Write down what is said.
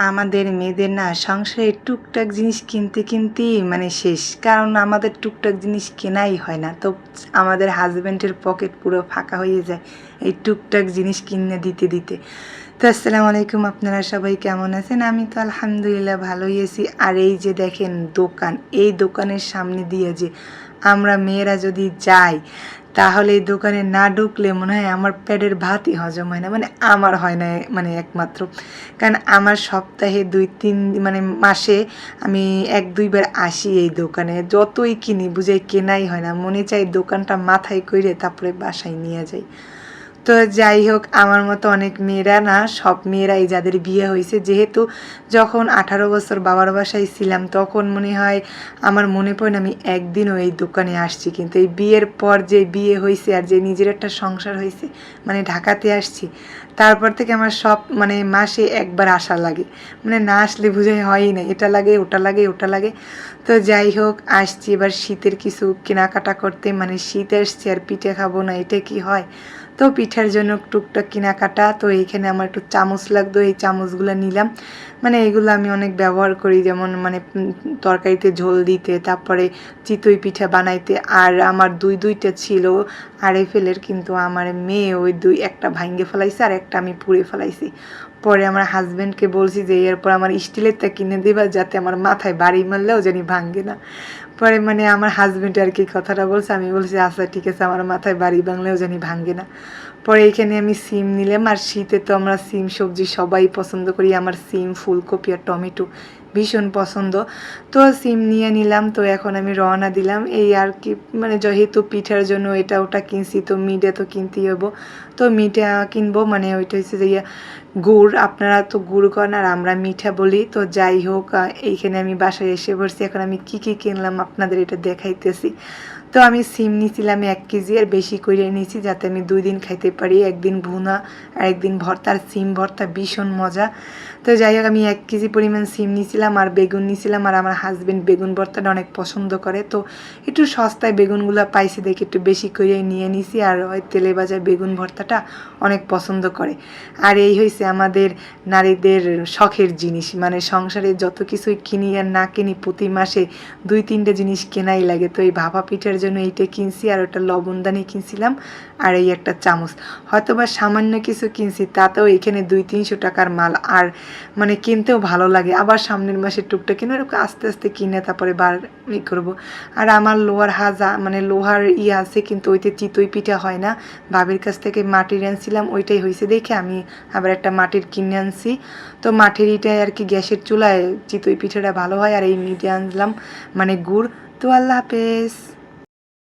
আমাদের মেয়েদের না সংসারে টুকটাক জিনিস কিনতে কিনতেই মানে শেষ। কারণ আমাদের টুকটাক জিনিস কেনাই হয় না। তো আমাদের হাজব্যান্ডের পকেট পুরো ফাঁকা হয়ে যায় এই টুকটাক জিনিস কিনে দিতে দিতে। তো আসসালামু আলাইকুম, আপনারা সবাই কেমন আছেন? আমি তো আলহামদুলিল্লাহ ভালোই আছি। আর এই যে দেখেন দোকান, এই দোকানের সামনে দিয়ে যে আমরা মেয়েরা যদি যাই তাহলে এই দোকানে না ঢুকলে মনে হয় আমার পেটের ভাতই হজম হয় না। মানে আমার হয় না মানে একমাত্র। কারণ আমার সপ্তাহে দুই, তিন মানে মাসে আমি এক, দুইবার আসি এই দোকানে। যতই কিনি বুঝে কেনাই হয় না। মনে চাই দোকানটা মাথায় করে তারপরে বাসায় নিয়ে যাই। তো যাই হোক, আমার মতো অনেক মেয়েরা না, সব মেয়েরাই যাদের বিয়ে হয়েছে, যেহেতু যখন আঠারো বছর বাবার বাসায় ছিলাম, তখন মনে হয় আমার মনে পড়ে না আমি একদিনও এই দোকানে আসছি। কিন্তু এই বিয়ের পর যে বিয়ে হয়েছে আর যে নিজের একটা সংসার হয়েছে মানে ঢাকাতে আসছি তারপর থেকে আমার সব মানে মাসে একবার আসা লাগে। মানে না আসলে বুঝাই হয়ই না, এটা লাগে, ওটা লাগে ওটা লাগে। তো যাই হোক, আসছি এবার শীতের কিছু কেনাকাটা করতে। মানে শীত আসছে আর পিঠে খাব না, এটা কি হয়? তো পিঠার জন্য টুকটাক কেনাকাটা। তো এইখানে আমার একটু চামচ লাগতো, এই চামচগুলো নিলাম। মানে এগুলো আমি অনেক ব্যবহার করি, যেমন মানে তরকারিতে ঝোল দিতে, তারপরে চিতই পিঠা বানাইতে। আর আমার দুই, দুইটা ছিল ফেলের, কিন্তু আমার মেয়ে ওই দুই, একটা ভাঙ্গে ফেলাইছে আর একটা আমি পুড়ে ফেলাইছি। পরে আমার হাজব্যান্ডকে বলছি যে, এরপর আমার স্টিলেরটা কিনে দেবা যাতে আমার মাথায় বাড়ি মারলেও জানি ভাঙ্গে না। পরে মানে আমার হাজব্যান্ড আর কি কথাটা বলছে, আমি বলছি আচ্ছা ঠিক আছে, আমার মাথায় বাড়ি বাংলেও জানি ভাঙ্গে না। পরে এখানে আমি সিম নিলাম, আর শীতে তো আমরা সিম সবজি সবাই পছন্দ করি, আমার সিম, ফুলকপি আর টমেটো। ভীষণ পছন্দ। তো সিম নিয়ে নিলাম, তো এখন আমি রওনা দিলাম। এই আর কি মানে যেহেতু পিঠার জন্য এটা ওটা কিনছি, তো মিডে তো কিনতেই হব তো মিঠা কিনবো মানে ওইটা হচ্ছে যে গুড়। আপনারা তো গুড় করেন আর আমরা মিঠা বলি, তো যাই হোক এইখানে আমি বাসায় এসে পড়ছি এখন আমি কি কি কিনলাম আপনাদের এটা দেখাইতেছি। তো আমি সিম নিয়েছিলাম এক কেজি, আর বেশি করে নিয়েছি যাতে আমি দুই দিন খাইতে পারি। একদিন ভুনা আর একদিন ভর্তা, আর সিম ভর্তা ভীষণ মজা। তো যাই হোক, আমি এক কেজি পরিমাণ সিম নিয়েছিলাম আর বেগুন নিয়েছিলাম আর আমার হাজব্যান্ড বেগুন ভর্তাটা অনেক পছন্দ করে। তো একটু সস্তায় বেগুনগুলো পাইছি দেখে একটু বেশি করে নিয়ে নিছি, আর ওই তেলে ভাজা বেগুন ভর্তাটা অনেক পছন্দ করে। আর এই হয়েছে আমাদের নারীদের শখের জিনিস মানে সংসারে যত কিছুই কিনি আর না কিনি, প্রতি মাসে দুই তিনটে জিনিস কেনাই লাগে। তো এই ভাপা পিঠার জন্য এইটা কিনছি আর ওটা লবণদানি কিনছিলাম আর এই একটা চামচ। হয়তো বা সামান্য কিছু কিনছি, তাতেও এখানে দুই তিনশো টাকার মাল আর মানে কিনতেও ভালো লাগে। আবার সামনের মাসে টুকটা কিনে এরকম আস্তে আস্তে কিনে তারপরে বার ই করব। আর আমার লোহার হাজা মানে লোহার ই আছে কিন্তু ওইতে চিতই পিঠা হয় না। বাবির কাছ থেকে মাটির আনছিলাম, ওইটাই হয়েছে দেখে আমি আবার একটা মাটির কিনে আনছি। তো মাটির ইটায় আর কি গ্যাসের চুলায় চিতই পিঠাটা ভালো হয় আর এই মিটে আনলাম মানে গুড়। তো আল্লাহ হাফেজ।